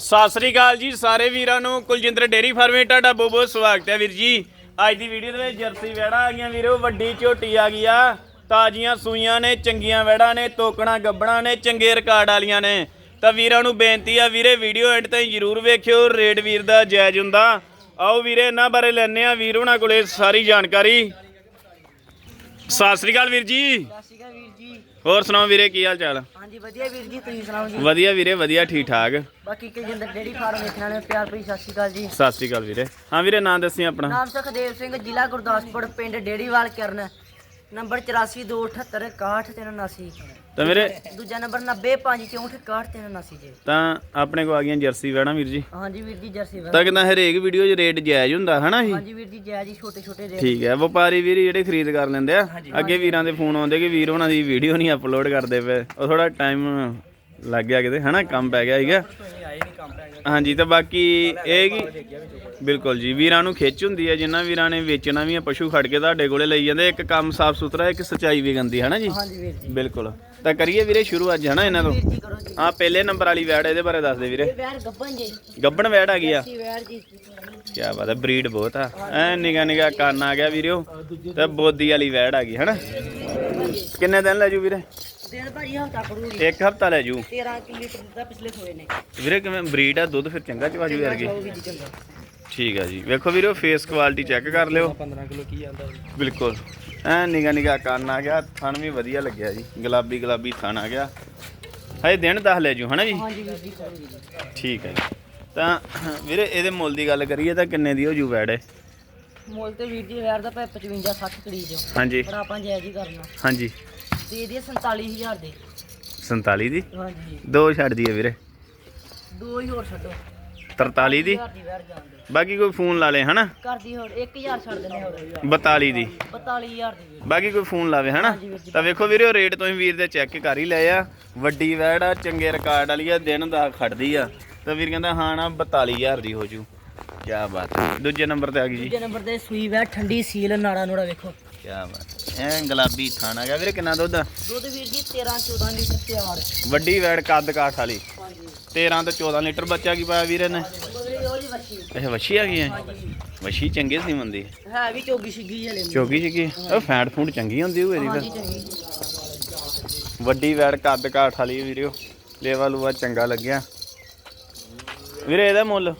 ਸਤਿ ਸ੍ਰੀ ਅਕਾਲ ਜੀ ਸਾਰੇ ਵੀਰਾਂ ਨੂੰ। ਕੁਲਜਿੰਦਰ ਡੇਰੀ ਫਾਰਮੇ ਤੁਹਾਡਾ ਬਹੁਤ ਬਹੁਤ ਸਵਾਗਤ ਹੈ ਵੀਰ ਜੀ। ਅੱਜ ਦੀ ਵੀਡੀਓ ਦੇ ਵਿੱਚ ਜਰਸੀ ਵੈੜਾ ਆ ਗਈਆਂ ਵੀਰੋ, ਵੱਡੀ ਝੋਟੀ ਆ ਗਈ ਆ। ਤਾਜ਼ੀਆਂ ਸੂਈਆਂ ਨੇ, ਚੰਗੀਆਂ ਵੈੜਾਂ ਨੇ ਤੋਕਣਾ ਗੱਬਣਾ ਨੇ, ਚੰਗੇ ਰਿਕਾਰਡ ਵਾਲੀਆਂ ਨੇ। ਤਾਂ ਵੀਰਾਂ ਨੂੰ ਬੇਨਤੀ ਆ ਵੀਰੇ ਵੀਡੀਓ ਐਂਡ ਤਾਈਂ ਜਰੂਰ ਵੇਖਿਓ। ਰੇਡ ਵੀਰ ਦਾ ਜਾਇਜ਼ ਹੁੰਦਾ। ਆਓ ਵੀਰੇ, ਇਹਨਾਂ ਬਾਰੇ ਲੈਣੇ ਆ ਵੀਰ ਉਹਨਾਂ ਕੋਲੇ ਸਾਰੀ ਜਾਣਕਾਰੀ। ਸਤਿ ਸ੍ਰੀ ਅਕਾਲ ਵੀਰ ਜੀ ਸਤਿ ਸ਼੍ਰੀ ਅਕਾਲ ਵੀਰ ਜੀ। ਹੋਰ ਸੁਣਾਓ ਵੀਰੇ ਕੀ ਹਾਲ ਚਾਲ? ਹਾਂਜੀ ਵਧੀਆ ਵੀਰ ਜੀ ਤੁਸੀਂ ਸੁਣਾਓ ਜੀ? ਵਧੀਆ ਵੀਰੇ ਵਧੀਆ ਠੀਕ ਠਾਕ। ਬਾਕੀ ਕਿ ਜਿੰਦਰ ਡੇਰੀ ਫਾਰਮ ਵੇਖਣ ਵਾਲੇ ਪਿਆਰ ਭਰੀ ਸਤਿ ਸ਼੍ਰੀ ਅਕਾਲ ਜੀ। ਸਤਿ ਸ੍ਰੀ ਅਕਾਲ ਵੀਰੇ। ਹਾਂ ਵੀਰੇ ਨਾਂ ਦੱਸੀ ਆਪਣਾ। ਨਾਮ ਸੁਖਦੇਵ ਸਿੰਘ ਜ਼ਿਲ੍ਹਾ ਗੁਰਦਾਸਪੁਰ ਪਿੰਡ ਡੇੜੀਵਾਲ ਕਰਨ। ਨੰਬਰ 8428618379 ਤਾਂ ਵੀਰੇ ਦੂਜਾ ਨੰਬਰ 9054646183 ਜੀ। ਤਾਂ ਆਪਣੇ ਕੋ ਆ ਗਈਆਂ ਜਰਸੀ ਵੈਣਾ ਵੀਰ ਜੀ। ਹਾਂਜੀ ਵੀਰ ਜੀ ਜਰਸੀ ਵਾ ਤਾਂ ਕਿੰਨਾ ਹਰੇਕ ਵੀਡੀਓ 'ਚ ਰੇਟ ਜਾਇਜ਼ ਹੁੰਦਾ ਹਨਾ ਜੀ? ਹਾਂਜੀ ਵੀਰ ਜੀ ਜੈ ਜੀ ਛੋਟੇ ਛੋਟੇ ਰੇਟ ਠੀਕ ਹੈ ਵਪਾਰੀ ਵੀਰ ਜਿਹੜੇ ਖਰੀਦ ਕਰ ਲੈਂਦੇ ਆ। ਅੱਗੇ ਵੀਰਾਂ ਦੇ ਫੋਨ ਆਉਂਦੇ ਕਿ ਵੀਰ ਉਹਨਾਂ ਦੀ ਵੀਡੀਓ ਨਹੀਂ ਅਪਲੋਡ ਕਰਦੇ ਪਏ। ਉਹ ਥੋੜਾ ਟਾਈਮ ਲੱਗ ਗਿਆ ਕਿਤੇ ਹਨਾ? ਕੰਮ ਪੈ ਗਿਆ ਸੀਗਾ ਹਾਂਜੀ ਤਾਂ ਬਾਕੀ ਇਹ ਕੀ ਬਿਲਕੁਲ ਜੀ ਵੀਰਾਂ ਨੂੰ ਖਿੱਚ ਹੁੰਦੀ ਹੈ ਜਿਨ੍ਹਾਂ ਵੀਰਾਂ ਨੇ ਵੇਚਣਾ ਵੀ ਆ ਪਸ਼ੂ ਖੜ ਕੇ ਤੁਹਾਡੇ ਕੋਲੇ ਲਈ ਜਾਂਦੇ ਇੱਕ ਕੰਮ ਸਾਫ਼ ਸੁਥਰਾ ਇੱਕ ਸਚਾਈ ਵੀ ਗੰਦੀ ਹਨਾ ਜੀ? ਹਾਂਜੀ ਵੀਰ ਜੀ। ਬਿਲਕੁਲ। ਤਾਂ ਕਰੀਏ ਵੀਰੇ ਸ਼ੁਰੂ ਅੱਜ ਹਨਾ ਇਹਨਾਂ ਤੋਂ? ਵੀਰ ਹਾਂ ਪਹਿਲੇ ਨੰਬਰ ਵਾਲੀ ਵੈੜ ਇਹਦੇ ਬਾਰੇ ਦੱਸ ਦੇ ਵੀਰੇ। ਵੈਰ ਗੱਬਣ ਵੈੜ ਆ ਗਈ ਆ? ਵੈਰ ਕੀ ਬਾਤ ਹੈ ਬਰੀਡ ਬਹੁਤ ਆ। ਐ ਨਿਗਾ ਨਿਗਾ ਕੰਨ ਆ ਗਿਆ ਵੀਰਿਓ ਤੇ ਬੋਦੀ ਵਾਲੀ ਵੈੜ ਆ ਗਈ ਹਨਾ? ਕਿੰਨੇ ਦਿਨ ਲੈ ਜੂ ਵੀਰੇ? ਭਾਜੀ ਹਫਤਾ ਇੱਕ ਹਫਤਾ ਲੈ ਜੂ। 13 ਕਿਲੋ ਲੀਟਰ ਦਾ ਪਿਛਲੇ ਹੋਏ ਨੇ। ਵੀਰੇ ਕਿਵੇਂ ਬਰੀਡ ਆ ਦੁੱਧ ਫਿਰ ਚੰਗਾ ਚਵਾ ਜੂ ਵਰਗੀ? ਜੀ ਠੀਕ ਆ ਜੀ। ਵੇਖੋ ਵੀਰੋ ਫੇਸ ਕੁਆਲਿਟੀ ਚੈੱਕ ਕਰ ਲਿਓ। 15 ਕਿਲੋ ਕੀ ਆਂਦਾ ਬਿਲਕੁਲ। ਐ ਨਿਗਾ ਨਿਗਾ ਕੰਨ ਆ ਗਿਆ ਥਣ ਵੀ ਵਧੀਆ ਲੱਗਿਆ ਜੀ। ਗੁਲਾਬੀ ਗੁਲਾਬੀ ਥਣ ਆ ਗਿਆ। ਹਜੇ ਦਿਨ 10 ਲੈ ਜੂ ਹਨਾ ਜੀ? ਹਾਂਜੀ ਜੀ ਜੀ। ਠੀਕ ਹੈ ਜੀ। ਤਾਂ ਵੀਰੇ ਇਹਦੇ ਮੁੱਲ ਦੀ ਗੱਲ ਕਰੀਏ ਤਾਂ ਕਿੰਨੇ ਦੀ ਹੋ ਜੂ ਵੈੜ? ਇਹ? ਮੁੱਲ ਤੇ ਵੀਰ ਜੀ ਵੈਰ ਦਾ ਭਾਵੇਂ 55 60 ਕਰੀ ਜੋ ਹਾਂਜੀ। ਪਰ ਆਪਾਂ ਜਾਇਜ਼ ਹੀ ਕਰਨਾ। ਹਾਂਜੀ। ਦੇ ਦੇ 47000 ਦੇ। 47 ਦੀ? ਹਾਂਜੀ। ਦੋ ਛੱਡ ਦਈਏ ਵੀਰੇ। ਦੋ ਹੀ ਹੋਰ ਛੱਡੋ। 43 ਦੀ? 1000 ਦੀ ਵੈਰ ਜਾਣ ਦੇ ਬਾਕੀ ਕੋਈ ਫੋਨ ਲਾ ਲੇ ਹਨਾ? ਕਰਦੀ ਹੋਰ 1000 ਛੱਡ ਦਿੰਦੇ ਹੋਰ। 42 ਦੀ। 42000 ਦੀ। ਵੀਰ ਬਾਕੀ ਕੋਈ ਫੋਨ ਲਾਵੇ ਹਨਾ? ਹਾਂਜੀ ਵੀਰ ਜੀ। ਤਾਂ ਵੇਖੋ ਵੀਰੇ ਉਹ ਰੇਟ ਤੁਸੀਂ ਵੀਰ ਦੇ ਚੈੱਕ ਕਰ ਹੀ ਲਏ ਆ। ਵੱਡੀ ਵੈੜ ਆ ਚੰਗੇ ਰਿਕਾਰਡ ਵਾਲੀ ਆ ਦਿਨ ਦਾ ਖੜਦੀ ਆ। ਤਾਂ ਵੀਰ ਕਹਿੰਦਾ ਹਾਂ ਨਾ 42000 ਦੀ ਹੋ ਜੂ। ਕੀ ਬਾਤ ਹੈ। ਦੂਜੇ ਨੰਬਰ ਤੇ ਆ ਗਈ ਜੀ। ਦੂਜੇ ਨੰਬਰ ਤੇ ਸੂਈ ਵੈਰ ਠੰਡੀ ਸੀਲ ਨਾੜਾ ਨੂੜਾ ਵੇਖੋ। ਕੀ ਬਾਤ ਐ ਗੁਲਾਬੀ ਥਾਣਾ ਗਿਆ ਵੀਰੇ ਕਿੰਨਾ ਦੁੱਧ? ਦੁੱਧ ਵੀਰ ਜੀ 13 14 ਲੀਟਰ ਤਿਆਰ। ਵੱਡੀ ਵੈੜ ਕੱਦ ਕਾਠ ਵਾਲੀ। ਹਾਂਜੀ। 13 ਤੋਂ 14 ਲੀਟਰ ਬੱਚਾ ਕੀ ਪਾਇਆ ਵੀਰੇ ਨੇ? ਇਹ ਵੱਛੀ ਆ ਗਈ ਹੈ ਵੱਛੀ ਚੰਗੇ ਸੀ ਮੰਦੀ। ਹੈ ਵੀ ਚੋਗੀ ਛਿੱਗੀ ਜਲੇ ਚੋਗੀ ਸੀਗੀ ਉਹ ਫੈਟ ਫੂਡ ਚੰਗੀ ਹੁੰਦੀ ਹੋਏ ਦੀ ਹਾਂਜੀ ਫਿਰ? ਵੱਡੀ ਵੈੜ ਕੱਦ ਕਾਠ ਵਾਲੀ ਵੀਰਿਓ ਲੇਵਾ ਲੂਆ ਚੰਗਾ ਲੱਗਿਆ। ਵੀਰੇ ਇਹਦਾ ਮੁੱਲ?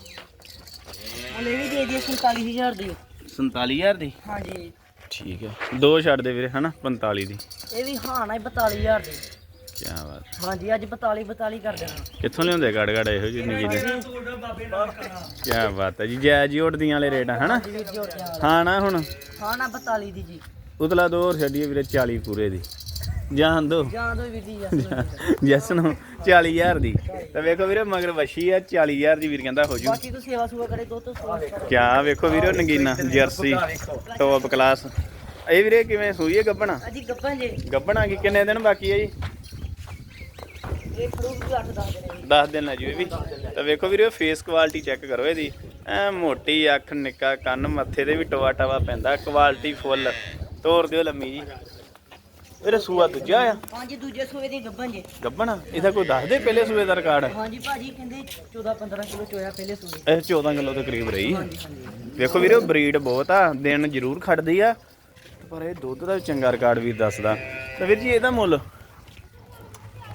ਹਲੇ ਵੀ ਦੇ ਦਿਓ 47000 ਦੀ। 47000 ਦੀ? ਹਾਂਜੀ। ਠੀਕ ਹੈ। ਦੋ ਛੱਡ ਦੇ ਵੀਰੇ ਹਨਾ? 45 ਦੀ। ਇਹ ਵੀ ਹਾਂ ਨਾ 42000 ਦੀ। ਕੀ ਬਾਤ। ਹਾਂਜੀ ਅੱਜ 42 42 ਕਰ ਦੇਣਾ। ਕਿੱਥੋਂ ਲਿਆਉਂਦੇ ਗੜ ਗੜ ਇਹੋ ਜਿਹੀ ਨਿੱਕੀ ਜਿਹੀ ਕੀ ਬਾਤ ਹੈ ਜੀ ਜੈ ਜੀ ਉੜਦੀਆਂ ਵਾਲੇ ਰੇਟ ਆ ਹਨਾ? ਜੀ ਵੀਰ ਜੋੜ ਕੇ ਹਾਂ ਨਾ ਹੁਣ? ਹਾਂ ਨਾ 42 ਦੀ ਜੀ। ਉਤਲਾ ਦੋ ਹੋਰ ਛੱਡੀਏ ਵੀਰੇ 40 ਪੂਰੇ ਦੀ। ਜਾਣ ਦੋ। ਜਾਂ ਦੋ ਵੀਰ ਜੀ ਜਸ ਜੈਸ ਨੂੰ 40000 ਦੀ। ਤਾਂ ਵੇਖੋ ਵੀਰੇ ਮਗਰ ਵਸ਼ੀ ਆ 40000 ਦੀ ਵੀਰ ਕਹਿੰਦਾ ਹੋ ਜੂ। ਬਾਕੀ ਤੂੰ ਸੇਵਾ ਸੁਵਾ ਕਰੇ ਦੋ ਤੋਂ ਕਰੋ। ਕਿਆ ਵੇਖੋ ਵੀਰੇ ਨਗੀਨਾ ਜਰਸੀ ਟੌਪ ਕਲਾਸ ਇਹ ਵੀਰੇ ਕਿਵੇਂ ਸੂਈ ਹੈ ਗੱਬਣਾ? ਅਜੀ ਗੱਪਾਂ ਜੇ। ਗੱਬਣਾ ਕੀ ਕਿੰਨੇ ਦਿਨ ਬਾਕੀ ਹੈ ਜੀ? ਇਹ ਖੜੂਗੀ 8 10 ਦਿਨ ਜੀ। 10 ਦਿਨ ਹੈ ਜੀ ਇਹ ਵੀ। ਤਾਂ ਵੇਖੋ ਵੀਰੇ ਫੇਸ ਕੁਆਲਿਟੀ ਚੈੱਕ ਕਰੋ ਇਹਦੀ। ਐ ਮੋਟੀ ਅੱਖ ਨਿੱਕਾ ਕੰਨ ਮੱਥੇ ਤੇ ਵੀ ਟਵਾ ਟਵਾ ਪੈਂਦਾ ਕੁਆਲਿਟੀ ਫੁੱਲ ਤੋੜ ਦਿਓ ਲੰਮੀ ਜੀ। ਵੀਰੇ ਸੂਆ ਦੂਜਾ ਆ? ਹਾਂਜੀ ਦੂਜੇ ਸੂਏ ਦੀ ਗੱਪਾਂ ਜੇ। ਗੱਬਣਾ ਇਹਦਾ ਕੋਈ ਦੱਸ ਦੇ ਪਹਿਲੇ ਸੂਏ ਦਾ ਰਿਕਾਰਡ? ਹਾਂਜੀ ਭਾਜੀ ਕਹਿੰਦੇ 14 15 ਕਿਲੋ ਚੋਇਆ ਪਹਿਲੇ ਸੂਏ। ਇਹ 14 ਕਿਲੋ ਦੇ ਕਰੀਬ ਰਹੀ। ਵੇਖੋ ਵੀਰੇ ਬਰੀਡ ਬਹੁਤ ਆ ਦਿਨ ਜ਼ਰੂਰ ਖੜਦੀ ਆ। ਪਰ ਇਹ ਦੁੱਧ ਦਾ ਚੰਗਾ ਰਿਕਾਰਡ ਵੀ ਦੱਸਦਾ। ਤਾਂ ਵੀਰ ਜੀ ਇਹਦਾ ਮੁੱਲ?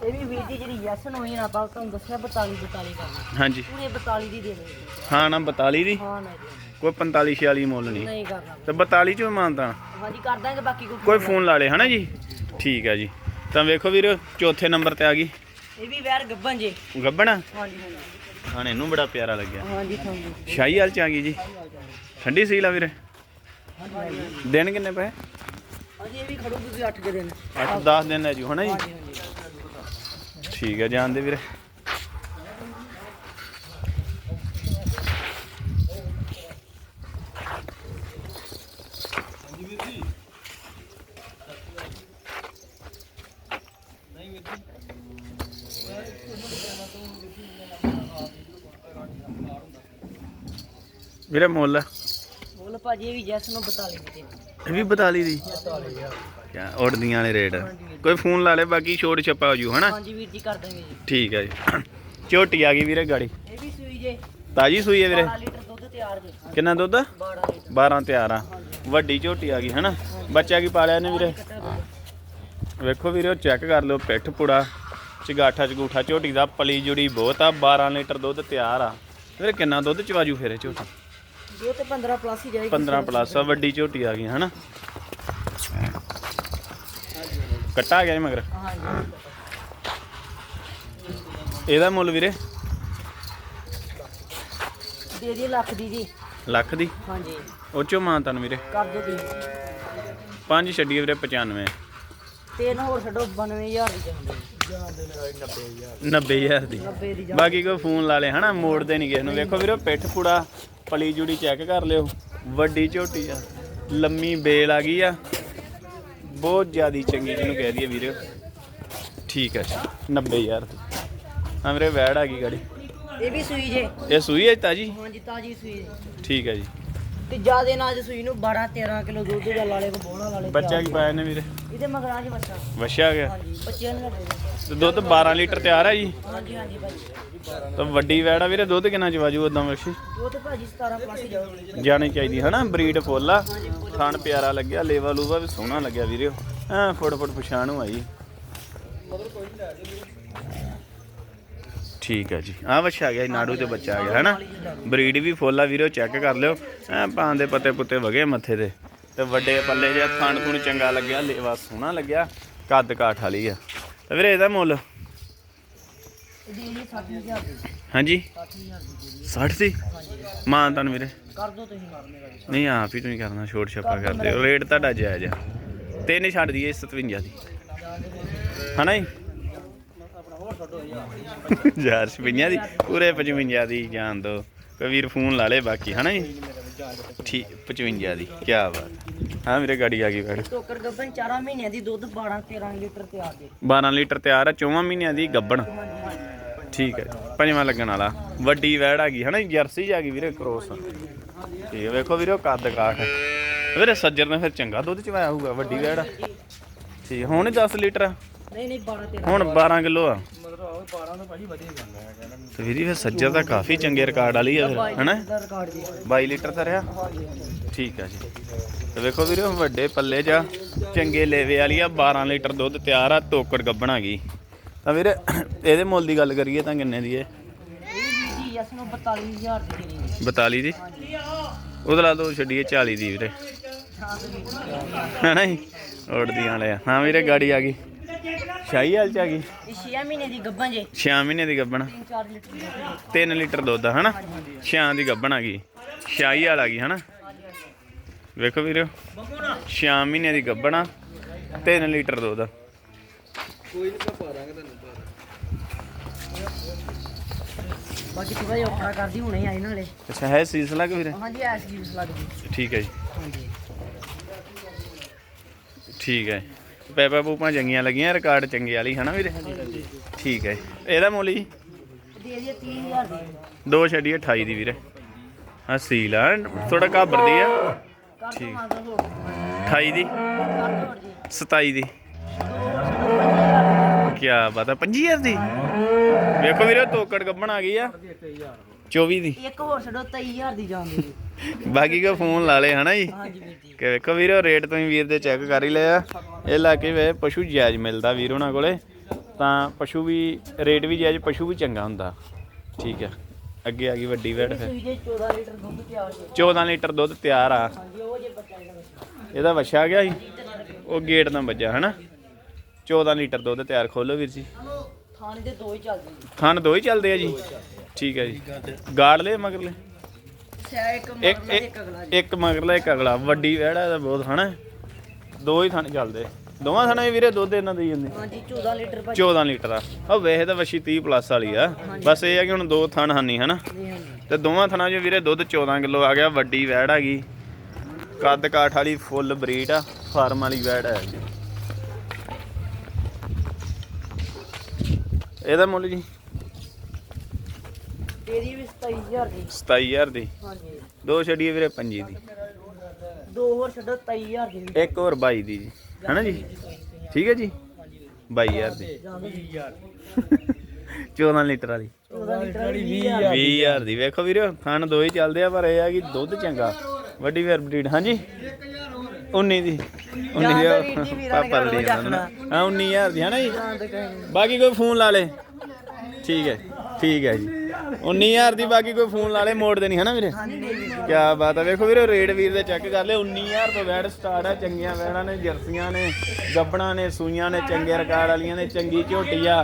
ਇਹ ਵੀ ਵੀਰ ਜੀ ਜਿਹੜੀ ਯੈਸ ਨੂੰ ਹੀ ਨਾ ਆਪਾਂ ਤੁਹਾਨੂੰ ਦੱਸਿਆ 42 42 ਕਰਨਾ ਹਾਂਜੀ। ਪੂਰੇ 42 ਦੀ ਦੇ ਦੇ ਹਾਂ ਨਾ 42 ਦੀ? ਹਾਂ ਨਾ ਕੋਈ 45 46 ਮੁੱਲ ਨਹੀਂ। ਨਹੀਂ ਕਰਨਾ। ਤੇ 42 ਚੋਂ ਮਾਨਤਾ। ਹਾਂਜੀ ਕਰ ਦਾਂਗੇ ਬਾਕੀ ਕੋਈ ਕੋਈ ਫੋਨ ਲਾ ਲੇ ਹਨਾ ਜੀ? ਠੀਕ ਹੈ ਜੀ। ਤਾਂ ਵੇਖੋ ਵੀਰ ਚੌਥੇ ਨੰਬਰ ਤੇ ਆ ਗਈ। ਇਹ ਵੀ ਵੈਰ ਗੱਬਨ ਜੇ। ਗੱਬਣਾ ਹਾਂਜੀ ਹਾਂਜੀ। ਹਾਂ ਇਹਨੂੰ ਬੜਾ ਪਿਆਰਾ ਲੱਗਿਆ। ਹਾਂਜੀ ਹਾਂਜੀ। ਸ਼ਾਹੀ ਹਾਲ ਚ ਆ ਗਈ ਜੀ। ਠੰਡੀ ਸੀ ਲਾ ਵੀਰੇ। ਦਿਨ ਕਿੰਨੇ ਪਏ? ਹਾਂਜੀ ਇਹ ਵੀ ਖੜੂਗੀ ਵੀ 8 ਕੇ ਦਿਨ। 8 10 ਦਿਨ ਲੈ ਜੂ ਹਨਾ ਜੀ? ਠੀਕ ਹੈ ਜਾਣਦੇ ਵੀਰੇ। ਵੀਰੇ ਮੁੱਲ? ਬੋਲ ਭਾਜੀ ਵੀ ਜੈਸ ਨੂੰ 42 ਦੀ ਇਹ ਵੀ 42 ਦੀ? ਕਿਆ ਉੜਦੀਆਂ ਵਾਲੇ ਰੇਟ। ਕੋਈ ਫੋਨ ਲਾ ਲੈ ਬਾਕੀ ਛੋਟ ਛੱਪਾ ਹੋ ਜੂ ਹਨਾ? ਹਾਂਜੀ ਵੀਰ ਜੀ ਕਰ ਦਾਂਗੇ ਜੀ। ਠੀਕ ਹੈ ਜੀ। ਝੋਟੀ ਆ ਗਈ ਵੀਰੇ ਗਾੜੀ। ਇਹ ਵੀ ਸੂਈ ਜੇ। ਤਾਜੀ ਸੂਈ ਹੈ ਵੀਰੇ? 12 ਲੀਟਰ ਦੁੱਧ ਤਿਆਰ ਜੇ। ਕਿੰਨਾ ਦੁੱਧ? 12 ਲੀਟਰ। 12 ਤਿਆਰ ਆ। ਵੱਡੀ ਝੋਟੀ ਆ ਗਈ ਹਨਾ? ਬੱਚਾ ਕੀ ਪਾਲਿਆ ਨੇ ਵੀਰੇ। ਵੇਖੋ ਵੀਰੇ ਉਹ ਚੈੱਕ ਕਰ ਲਿਓ ਪਿੱਠ ਪੁੜਾ ਚਗਾਠਾ ਚਗੂਠਾ ਝੋਟੀ ਦਾ ਪਲੀ ਜੁੜੀ ਬਹੁਤ ਆ 12 ਲੀਟਰ ਦੁੱਧ ਤਿਆਰ ਆ। ਵੀਰੇ ਕਿੰਨਾ ਦੁੱਧ ਚਵਾਜੂ ਫੇਰੇ ਝੋਟੀ? ਇਹ ਤੇ 15 ਪਲੱਸ ਹੀ ਜਾਏਗੀ। 15 ਪਲੱਸ ਆ ਵੱਡੀ ਝੋਟੀ ਆ ਗਈ ਹਨਾ? ਕੱਟਾ ਗਿਆ ਜੀ ਮਗਰ? ਹਾਂਜੀ ਇਹਦਾ ਮੁੱਲ ਵੀਰੇ? ਦੇ ਦੀ ਲੱਖ ਦੀ ਜੀ। ਲੱਖ ਦੀ? ਹਾਂਜੀ। ਉਹ ਚੋਂ ਮਾਂ ਤਨ ਵੀਰੇ। ਕਰ ਦੋ ਤੁਸੀਂ। ਪੰਜ ਛੱਡੀਏ ਵੀਰੇ 95 ਤਿੰਨ ਹੋਰ ਛੱਡੋ 92000 ਦੀ ਜਾਂਦੇ। 90000 ਦੀ 90 ਦੀ। ਜਾਂ ਬਾਕੀ ਕੋਈ ਫੋਨ ਲਾ ਲੇ ਹਨਾ? ਮੋੜਦੇ ਨਹੀਂ ਕਿਸੇ ਨੂੰ। ਵੇਖੋ ਵੀਰੇ ਪਿੱਠ ਪੁੜਾ ਪਲੀ ਜੁੜੀ ਚੈੱਕ ਕਰ ਲਿਓ। ਵੱਡੀ ਝੋਟੀ ਆ। ਲੰਮੀ ਬੇਲ ਆ ਗਈ ਆ। ਬਹੁਤ ਜ਼ਿਆਦੀ ਚੰਗੀ ਜਿਹਨੂੰ ਕਹਿ ਦਈਏ ਵੀਰੇ। ਠੀਕ ਹੈ ਜੀ 90000 ਦੀ। ਹਾਂ ਵੀਰੇ ਵੈੜ ਆ ਗਈ ਗਾੜੀ। ਇਹ ਵੀ ਸੂਈ ਜੇ। ਇਹ ਸੂਈ ਹੈ ਤਾਜੀ? ਹਾਂਜੀ ਤਾਜੀ ਸੂਈ। ਠੀਕ ਹੈ ਜੀ। ਤੇ ਜਿਆਦੇ ਨਾਲ ਸੂਈ ਨੂੰ 12 13 ਕਿਲੋ ਦੁੱਧ ਦਾ ਲਾਲੇ ਕੋ ਬੋਣਾ ਲਾਲੇ ਬੱਚਾ ਕੀ ਪਾਇਆ ਨੇ ਵੀਰੇ? ਇਹਦੇ ਮਗਰਾਂ ਚ ਬੱਚਾ। ਵਛਿਆ ਗਿਆ? ਹਾਂਜੀ ਬੱਚਿਆਂ ਨੂੰ ਤੇ ਦੁੱਧ 12 ਲੀਟਰ ਤਿਆਰ ਹੈ ਜੀ? ਹਾਂਜੀ ਹਾਂਜੀ ਭਾਈ ਤਾਂ ਵੱਡੀ ਵੈੜ ਆ ਵੀਰੇ ਦੁੱਧ ਕਿੰਨਾ ਚਵਾਜੂ ਉਦਾਂ ਵਛੀ ਉਹ ਤੇ ਭਾਜੀ 17 ਪਲੱਸ ਹੀ ਜਾਣੀ ਚਾਹੀਦੀ ਹਨਾ? ਬਰੀਡ ਫੁੱਲ ਆ। ਥਣ ਪਿਆਰਾ ਲੱਗਿਆ ਲੇਵਾ ਲੂਵਾ ਵੀ ਸੋਹਣਾ ਲੱਗਿਆ ਵੀਰੇ। ਐ ਫੁੱਟ ਫੁੱਟ ਪਛਾਣ ਆਈ ਠੀਕ ਹੈ ਜੀ। ਆ ਬੱਚਾ ਆ ਗਿਆ ਜੀ, ਨਾੜੂ ਤੇ ਬੱਚਾ ਆ ਗਿਆ ਹਨਾ? ਬਰੀਡ ਵੀ ਫੁੱਲ ਆ ਵੀਰੇ ਚੈੱਕ ਕਰ ਲਿਓ। ਐ ਪਾਂ ਦੇ ਪੱਤੇ ਪੁੱਤੇ ਵਗੇ ਮੱਥੇ ਤੇ ਤੇ ਵੱਡੇ ਪੱਲੇ ਜਿਹਾ ਥਣ ਥੁਣ ਚੰਗਾ ਲੱਗਿਆ ਲੇਵਾ ਸੋਹਣਾ ਲੱਗਿਆ ਕੱਦ ਕਾਠ ਵਾਲੀ ਆ। ਤੇ ਵੀਰੇ ਇਹਦਾ ਮੁੱਲ? ਇਹਦੀ ਇਹ 60000 ਦੀ ਹਾਂਜੀ? 60000 ਦੀ 60 ਸੀ? ਮਾਨ ਤਾਂ ਵੀਰੇ। ਕਰ ਦੋ ਤੁਸੀਂ ਮਾਰਨੇ ਵਾਲੇ ਨਹੀਂ ਆਪ ਹੀ ਤੁਸੀਂ ਕਰਨਾ ਛੋਟ ਛੱਪਾ ਕਰਦੇ ਹੋ। ਰੇਟ ਤੁਹਾਡਾ ਜਾਇਜ਼ ਆ। ਤਿੰਨ ਛੱਡ ਦਈਏ 57 ਦੀ। ਹਨਾ ਜੀ? ਯਾਰ 56 ਦੀ ਪੂਰੇ 55 ਦੀ ਜਾਣ ਦੋ। ਕਬੀਰ ਫੋਨ ਲਾ ਲੇ ਬਾਕੀ ਹਨਾ ਜੀ? ਠੀਕ 55 ਦੀ ਕੀ ਬਾਤ। ਹਾਂ ਵੀਰੇ ਗਾੜੀ ਆ ਗਈ ਬੈਠ। ਟੋਕਰ ਗੱਬਨ 4 ਮਹੀਨਿਆਂ ਦੀ ਦੁੱਧ 12 13 ਲੀਟਰ ਤਿਆਰ ਦੇ 12 ਲੀਟਰ ਤਿਆਰ ਆ 4 ਮਹੀਨਿਆਂ ਦੀ ਗੱਬਣ। ਠੀਕ ਹੈ ਪੰਜਵਾਂ ਲੱਗਣ ਵਾਲਾ। ਵੱਡੀ ਵੈੜ ਆ ਗਈ ਹਨਾ ਜਰਸੀ ਆ ਗਈ ਵੀਰੇ ਕ੍ਰੋਸ ਠੀਕ ਵੇਖੋ ਵੀਰੇ ਕੱਦ ਕਾਠ। ਵੀਰੇ ਸੱਜਰ ਨੇ ਫਿਰ ਚੰਗਾ ਦੁੱਧ ਚਵਾਇਆ ਹੋਊਗਾ ਵੱਡੀ ਵੈੜ ਠੀਕ ਹੁਣ ਹੀ 10 ਲੀਟਰ ਨਹੀਂ ਨਹੀਂ 12 13 ਹੁਣ 12 ਕਿਲੋ ਆ। ਤੇ ਵੀਰੇ ਫਿਰ ਸੱਜਰ ਤਾਂ ਕਾਫੀ ਚੰਗੇ ਰਿਕਾਰਡ ਵਾਲੀ ਆ ਫਿਰ, ਹਨਾ? ਦਾ ਰਿਕਾਰਡ ਜੀ 22 ਲੀਟਰ ਤਾਂ ਰਿਹਾ? ਠੀਕ ਆ ਜੀ। ਤੇ ਵੇਖੋ ਵੀਰੇ, ਵੱਡੇ ਪੱਲੇ ਜਾ ਚੰਗੇ ਲੇਵੇ ਵਾਲੀ ਆ 12 ਲੀਟਰ ਦੁੱਧ ਤਿਆਰ ਆ, ਤੋਕੜ ਗੱਬਣ ਆ ਗਈ। ਤਾਂ ਵੀਰੇ, ਇਹਦੇ ਮੁੱਲ ਦੀ ਗੱਲ ਕਰੀਏ ਤਾਂ ਕਿੰਨੇ ਦੀ ਹੈ ਇਹ ਜੀ ਯਸ ਨੂੰ 42000 ਦੀ। ਦੇਣੀ 42 ਦੀ ਉਹਦੇ ਲਾ ਦੋ ਛੱਡੀਏ 40 ਦੀ ਵੀਰੇ। ਹਾਂ ਤੇ ਉੜਦੀਆਂ ਵਾਲੇ ਹਾਂ ਵੀਰੇ, ਗਾੜੀ ਆ ਗਈ। ਸ਼ਾਹੀ ਹਾਲ ਚ ਆ ਗਈ? ਇਹ 6 ਮਹੀਨੇ ਦੀ ਗੱਬਨ ਜੇ। 6 ਮਹੀਨੇ ਦੀ ਗੱਬਣ 3-4 ਲੀਟਰ ਦੁੱਧ 3 ਲੀਟਰ ਦੁੱਧ ਆ ਹਨਾ? 6 ਦੀ ਗੱਬਣ ਆ ਗਈ। ਸ਼ਾਹੀ ਹਾਲ ਆ ਗਈ ਹਨਾ? ਵੇਖੋ ਵੀਰੇ 6 ਮਹੀਨੇ ਦੀ ਗੱਬਣ ਆ 3 ਲੀਟਰ ਦੁੱਧ। ਆ। ਬਾਕੀ ਥੋੜਾ ਜਿਹਾ ਔਖਾ ਕਰਦੀ ਹੁਣੇ ਆਈ ਨਾਲੇ। ਅੱਛਾ ਹੈ ਸਿਲਸਿਲਾ ਕਿ ਵੀਰੇ? ਹਾਂਜੀ ਐਸ ਜੀ ਲੱਗਦੀ ਠੀਕ ਹੈ ਜੀ। ਹਾਂਜੀ। ਠੀਕ ਹੈ ਪੈਪਾ ਪੂਪਾਂ ਚੰਗੀਆਂ ਲੱਗੀਆਂ ਰਿਕਾਰਡ ਚੰਗੇ ਵਾਲੀ, ਹਨਾ ਵੀਰੇ? ਠੀਕ ਹੈ। ਇਹਦਾ ਮੁੱਲ ਜੀ? ਦੇ ਦੀ 30000 ਦੀ ਦੋ ਛੱਡੀ 28 ਦੀ ਵੀਰੇ। ਹਾਂ ਸੀਲ ਆ ਥੋੜਾ ਘਾਬਰਦੀ ਆ। ਠੀਕ। ਮਾਂ 28 ਦੀ? ਕਰ 27 ਦੀ। ਦੋ ਹੋਰ ਛੱਡੋ 5000 ਕੀ ਬਾਤ ਆ 25000 ਦੀ? ਵੇਖੋ ਵੀਰੇ ਤੋਕੜ ਗੱਬਣ ਆ ਗਈ ਆ। 24 ਦੀ। ਇੱਕ ਹੋਰ ਛੱਡੋ 23000 ਦੀ ਜਾਂਦੀ ਜੀ ਬਾਕੀ ਕੋ ਫੋਨ ਲਾ ਲੇ ਹਨਾ ਜੀ? ਹਾਂਜੀ ਵੀਰ ਜੀ। ਕਿ ਵੇਖੋ ਵੀਰੇ ਰੇਟ ਤੁਸੀਂ ਵੀਰ ਦੇ ਚੈੱਕ ਕਰ ਹੀ ਲਿਆ। ਇਹ ਲਾ ਕੇ ਵੇ ਪਸ਼ੂ ਜਾਇਜ਼ ਮਿਲਦਾ ਵੀਰ ਉਹਨਾਂ ਕੋਲੇ। ਤਾਂ ਪਸ਼ੂ ਵੀ ਰੇਟ ਵੀ ਜਾਇਜ਼ ਪਸ਼ੂ ਵੀ ਚੰਗਾ ਹੁੰਦਾ। ਠੀਕ ਹੈ ਅੱਗੇ ਆ ਗਈ ਵੱਡੀ ਵੈੜ ਫਿਰ। ਸੂਈ ਜੇ 14 ਲੀਟਰ ਦੁੱਧ ਤਿਆਰ ਜੇ 14 ਲੀਟਰ ਦੁੱਧ ਤਿਆਰ ਆ। ਹਾਂਜੀ ਉਹ ਜੇ ਬੱਚਾ ਇਹਦਾ ਵਛਾ ਗਿਆ ਸੀ? ਉਹ ਗੇਟ ਨਾਲ ਵੱਜਾ ਹਨਾ? 14 ਲੀਟਰ ਦੁੱਧ ਤਿਆਰ ਖੋਲੋ ਵੀਰ ਜੀ। ਥਾਣੇ ਦੇ ਦੋ ਹੀ ਚੱਲਦੇ। ਜੀ ਥਣ ਦੋ ਹੀ ਚੱਲਦੇ ਆ ਜੀ। ਠੀਕ ਹੈ ਜੀ। ਗਾੜ ਲੈ ਮਗਰਲੇ? ਸਿਆ ਇੱਕ ਇੱਕ ਮਰਨਾ ਤੇ ਇੱਕ ਅਗਲਾ ਜੀ। ਇੱਕ ਮਗਰਲਾ ਇੱਕ ਅਗਲਾ। ਵੱਡੀ ਵੈੜ ਆ ਇਹਦਾ ਬਹੁਤ ਹਨਾ ਦੋ ਹੀ ਥਣ ਚੱਲਦੇ। ਦੋਵਾਂ ਥਣਾਂ 'ਚ ਵੀਰੇ ਦੁੱਧ ਇਹਨਾਂ ਦੇ ਹੀ ਜਾਂਦੇ। ਹਾਂਜੀ 14 ਲੀਟਰ ਭਾਜੀ। 14 ਲੀਟਰ ਆ। ਉਹ ਵੈਸੇ ਤਾਂ ਵਸ਼ੀ 30 ਪਲੱਸ ਵਾਲੀ ਆ। ਬਸ ਇਹ ਆ ਕਿ ਹੁਣ ਦੋ ਥਣ ਹਨੀ? ਹਨਾ ਤੇ ਦੋਵਾਂ ਥਣਾਂ 'ਚ ਵੀਰੇ ਦੁੱਧ 14 ਕਿਲੋ ਆ ਗਿਆ ਵੱਡੀ ਵੈੜ ਆ ਗਈ। ਕੱਦ ਕਾਠ ਵਾਲੀ ਫੁੱਲ ਬਰੀਡ ਆ ਫਾਰਮ ਵਾਲੀ ਵੈੜ ਹੈ ਜੀ ਇਹਦਾ ਮੁੱਲ ਜੀ? ਤੇਰੀ ਵੀ 27000 ਦੀ। 27000 ਦੀ? ਹਾਂਜੀ। ਦੋ ਛੱਡੀਏ ਵੀਰੇ 25 ਦੀ। ਦੋ ਹੋਰ ਛੱਡੋ 23000 ਦੀ। ਇੱਕ ਹੋਰ 22 ਦੀ ਜੀ। ਹੈਨਾ ਜੀ? ਠੀਕ ਹੈ ਜੀ? 22000 ਦੀ। ਜਾਂਦੇ ਜੀ। 14 ਲੀਟਰ ਵਾਲੀ। 14 ਲੀਟਰ ਵਾਲੀ 20000 ਦੀ। ਵੇਖੋ ਵੀਰੋ ਥਣ ਦੋ ਹੀ ਚੱਲਦੇ ਆ ਪਰ ਇਹ ਆ ਕਿ ਦੁੱਧ ਚੰਗਾ। ਵੱਡੀ ਵੇਰ ਬਰੀਡ। ਹਾਂਜੀ? 19 ਦੀ। 19 ਦੀ ਜਾਂ ਤਾਂ ਵੀਰ ਜੀ ਵੀਰਾਂ ਨੇ ਪਾਪਾ ਕਿਹੜਾ ਲਈ ਜਾਂਦਾ ਹਾਂ 19000 ਦੀ ਹੈ ਨਾ। ਜੀ ਬਾਕੀ ਕੋਈ ਫੋਨ ਲਾ ਲੇ। ਠੀਕ ਹੈ ਠੀਕ ਹੈ ਜੀ। 19000 ਦੀ ਬਾਕੀ ਕੋਈ ਫੋਨ ਲਾ ਲੇ ਮੋੜ ਦੇਣੀ ਹੈ ਨਾ ਵੀਰੇ? ਹਾਂਜੀ ਨਹੀਂ ਵੀਰ ਜੀ ਕੀ ਬਾਤ ਹੈ ਵੇਖੋ ਵੀਰੇ ਰੇਟ ਵੀਰ ਦੇ ਚੈੱਕ ਕਰ ਲਿਓ 19000 ਤੋਂ ਵੈੜ ਸਟਾਰਟ ਆ ਚੰਗੀਆਂ ਵੈੜਾਂ ਨੇ ਜਰਸੀਆਂ ਨੇ ਗੱਬਣਾ ਨੇ ਸੂਈਆਂ ਨੇ ਚੰਗੇ ਰਿਕਾਰਡ ਵਾਲੀਆਂ ਨੇ ਚੰਗੀ ਝੋਟੀ ਆ।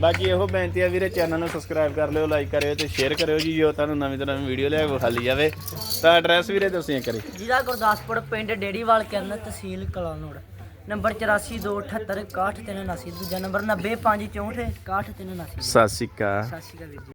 ਬਾਕੀ ਇਹੋ ਬੇਨਤੀ ਆ ਵੀਰੇ ਚੈਨਲ ਨੂੰ ਸਬਸਕ੍ਰਾਈਬ ਕਰ ਲਿਓ ਲਾਈਕ ਕਰਿਓ ਤੇ ਸ਼ੇਅਰ ਕਰਿਓ ਜੀ ਜੋ ਤੁਹਾਨੂੰ ਨਵੀਂ ਤੋਂ ਨਵੀਂ ਵੀਡੀਓ ਲੈ ਕੇ ਵਿਖਾਲੀ ਜਾਵੇ। ਤਾਂ ਐਡਰੈਸ ਵੀਰੇ ਦੱਸਿਆ ਕਰੇ ਜ਼ਿਲ੍ਹਾ ਗੁਰਦਾਸਪੁਰ ਪਿੰਡ ਡੇੜੀਵਾਲ ਕਹਿੰਦਾ ਤਹਿਸੀਲ ਕਲਾਨੌਰ ਨੰਬਰ 8428761379 ਦੂਜਾ ਨੰਬਰ 90564 61379 ਸਤਿ ਸ਼੍ਰੀ ਅਕਾਲ। ਸਤਿ ਸ਼੍ਰੀ ਅਕਾਲ ਵੀਰ ਜੀ।